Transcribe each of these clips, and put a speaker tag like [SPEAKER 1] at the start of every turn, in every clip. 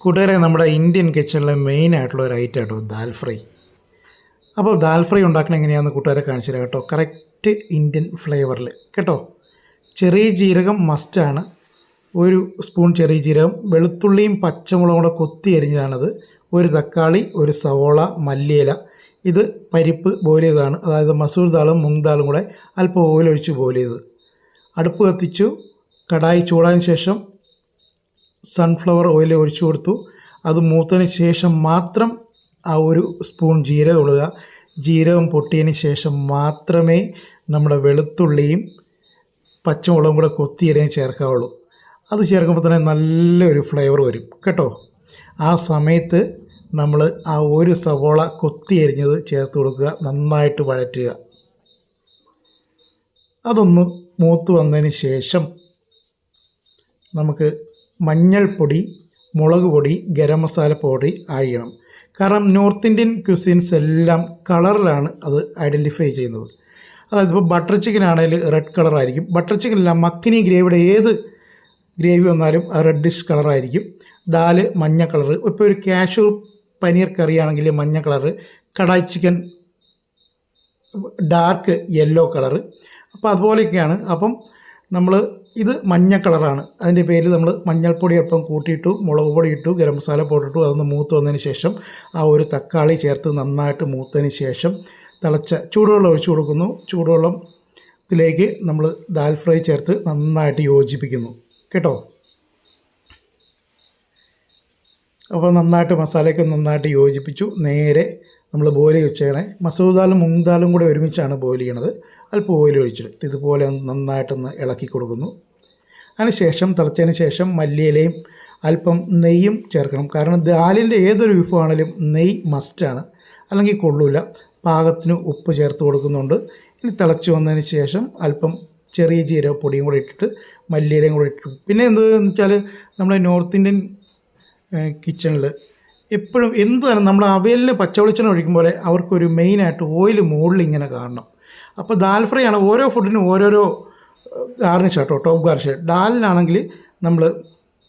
[SPEAKER 1] കൂട്ടുകാരെ നമ്മുടെ Indian കിച്ചണിലെ main ആയിട്ടുള്ള ഒരു ഐറ്റം കേട്ടോ ദാൽ ഫ്രൈ അപ്പോൾ ദാൽ ഫ്രൈ ഉണ്ടാക്കണം എങ്ങനെയാണെന്ന് കൂട്ടുകാരെ കാണിച്ചു തരാം കേട്ടോ. കറക്റ്റ് ഇന്ത്യൻ ഫ്ലേവറിൽ കേട്ടോ? ചെറിയ ജീരകം മസ്റ്റാണ് ഒരു സ്പൂൺ ചെറിയ ജീരകം വെളുത്തുള്ളിയും പച്ചമുളകും കൂടെ കൊത്തി അരിഞ്ഞതാണത്. ഒരു തക്കാളി ഒരു സവോള മല്ലിയില. ഇത് പരിപ്പ് ബോയിൽ ചെയ്തതാണ്. അതായത് മസൂർ ദാളും മുങ് ദാളും കൂടെ അല്പം ഓയിലൊഴിച്ച് ബോയിൽ ചെയ്ത് അടുപ്പ് കത്തിച്ചു. കടായി ചൂടായതിനു ശേഷം സൺഫ്ലവർ ഓയിൽ ഒഴിച്ചു കൊടുത്തു. അത് മൂത്തതിന് ശേഷം മാത്രം ആ ഒരു സ്പൂൺ ജീരകം ഇടുക. ജീരകം പൊട്ടിയതിന് ശേഷം മാത്രമേ നമ്മുടെ വെളുത്തുള്ളിയും പച്ചമുളകും കൂടെ കൊത്തിയരിഞ്ഞ് ചേർക്കാവുള്ളൂ. അത് ചേർക്കുമ്പോൾ തന്നെ നല്ലൊരു ഫ്ലേവർ വരും. കേട്ടോ? ആ സമയത്ത് നമ്മൾ ആ ഒരു സവോള കൊത്തി എരിഞ്ഞത് ചേർത്ത് കൊടുക്കുക. നന്നായിട്ട് വഴറ്റുക. അതൊന്ന് മൂത്ത് വന്നതിന് ശേഷം നമുക്ക് മഞ്ഞൾപ്പൊടി മുളക് പൊടി ഗരം മസാല പൊടി ആയിക്കണം കാരണം നോർത്ത് ഇന്ത്യൻ ക്യുസീൻസ് എല്ലാം കളറിലാണ് അത് ഐഡന്റിഫൈ ചെയ്യുന്നത്. അതായത് ഇപ്പോൾ ബട്ടർ ചിക്കൻ ആണെങ്കിൽ റെഡ് കളറായിരിക്കും ബട്ടർ ചിക്കൻ അല്ല മക്കിനി ഗ്രേവിയുടെ ഏത് ഗ്രേവി വന്നാലും റെഡിഷ് കളറായിരിക്കും ദാൽ മഞ്ഞ കളർ ഇപ്പോൾ ഒരു കാഷ്യൂ പനീർ കറി ആണെങ്കിൽ മഞ്ഞ colour kadai chicken dark yellow colour അപ്പോൾ അതുപോലെയൊക്കെയാണ്. അപ്പം നമ്മൾ ഇത് മഞ്ഞ കളറാണ്. അതിന്റെ പേരിൽ നമ്മൾ മഞ്ഞൾപ്പൊടി അല്പം കൂട്ടിയിട്ടു മുളക് പൊടി ഇട്ടു ഗരം മസാല പൊടിയിട്ടു അതൊന്ന് മൂത്ത് വന്നതിന് ശേഷം ആ ഒരു തക്കാളി ചേർത്ത് നന്നായിട്ട് മൂത്തതിന് ശേഷം തിളച്ച ചൂടുവെള്ളം ഒഴിച്ചു കൊടുക്കുന്നു. ചൂടുവെള്ളം ഇതിലേക്ക് നമ്മൾ ദാൽ ഫ്രൈ ചേർത്ത് നന്നായിട്ട് യോജിപ്പിക്കുന്നു. കേട്ടോ? അപ്പോൾ നന്നായിട്ട് മസാലയൊക്കെ നന്നായിട്ട് യോജിപ്പിച്ചു. നേരെ നമ്മൾ ബോയിൽ വെച്ചേക്കണേ. മസൂർ ദാലും മുങ് ദാലും കൂടെ ഒരുമിച്ചാണ് ബോയിൽ ചെയ്യണത്. അല്പം ഓയിൽ ഒഴിച്ചിട്ട് ഇതുപോലെ നന്നായിട്ടൊന്ന് ഇളക്കി കൊടുക്കുന്നു. അതിനുശേഷം തിളച്ചതിന് ശേഷം മല്ലിയിലയും അല്പം നെയ്യും ചേർക്കണം. കാരണം ദാലിന്റെ ഏതൊരു വിഭവമാണെങ്കിലും നെയ്യ് മസ്റ്റാണ് അല്ലെങ്കിൽ കൊള്ളൂല. പാകത്തിന് ഉപ്പ് ചേർത്ത് കൊടുക്കുന്നുണ്ട്. ഇനി തിളച്ച് വന്നതിന് ശേഷം അല്പം ചെറിയ ജീരകപ്പൊടിയും കൂടെ ഇട്ടിട്ട് മല്ലിയിലയും കൂടെ ഇട്ടിട്ട് പിന്നെ എന്ത് വെച്ചാൽ നമ്മുടെ നോർത്ത് ഇന്ത്യൻ കിച്ചണിൽ എപ്പോഴും എന്താണ് നമ്മൾ അവയലിന് പച്ചവെളിച്ചെണ്ണ ഒഴിക്കും പോലെ അവർക്കൊരു മെയിനായിട്ട് ഓയിൽ മുകളിൽ ഇങ്ങനെ കാണണം. അപ്പോൾ ദാൽ ഫ്രൈ ആണ് ഓരോ ഫുഡിനും ഓരോരോ ഗാർണിഷ് കേട്ടോ ടോപ്പ് ഗാർണിഷ് ഡാലിനാണെങ്കിൽ നമ്മൾ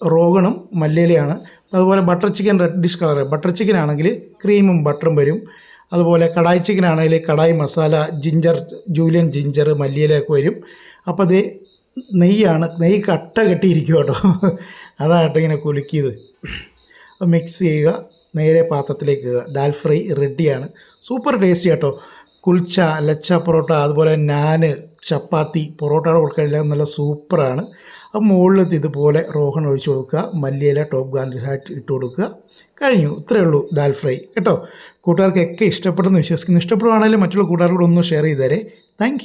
[SPEAKER 1] റോഗണും മല്ലിയിലയാണ് അതുപോലെ butter chicken red dish colour butter chicken ആണെങ്കിൽ ക്രീമും ബട്ടറും വരും. അതുപോലെ കടായി ചിക്കൻ ആണെങ്കിൽ kadai masala ginger julienne ginger മല്ലിയിലൊക്കെ വരും. അപ്പോൾ അത് നെയ്യാണ് നെയ്യ് കട്ട കെട്ടിയിരിക്കും കേട്ടോ അതാട്ടോ ഇങ്ങനെ കുലുക്കിയത്. മിക്സ് ചെയ്യുക. നേരെ പാത്രത്തിലേക്ക് ദാൽ ഫ്രൈ റെഡിയാണ് സൂപ്പർ ടേസ്റ്റി കേട്ടോ കുൽച്ച ലച്ച പൊറോട്ട അതുപോലെ നാന് ചപ്പാത്തി പൊറോട്ടയുടെ കൊടുക്കാൻ നല്ല സൂപ്പറാണ് അപ്പം മുകളിലത്തെ ഇതുപോലെ റോഹൺ ഒഴിച്ചു കൊടുക്കുക. മല്ലിയില ടോപ്പ് ഗാർലിഷായിട്ട് ഇട്ട് കൊടുക്കുക. കഴിഞ്ഞു. ഇത്രയേ ഉള്ളൂ ദാൽ ഫ്രൈ കേട്ടോ? കൂട്ടുകാർക്കൊക്കെ ഇഷ്ടപ്പെടുന്നു വിശ്വസിക്കുന്നു. ഇഷ്ടപ്പെടുവാണെങ്കിലും മറ്റുള്ള കൂട്ടുകാരോട് ഒന്ന് ഷെയർ ചെയ്തേരെ താങ്ക്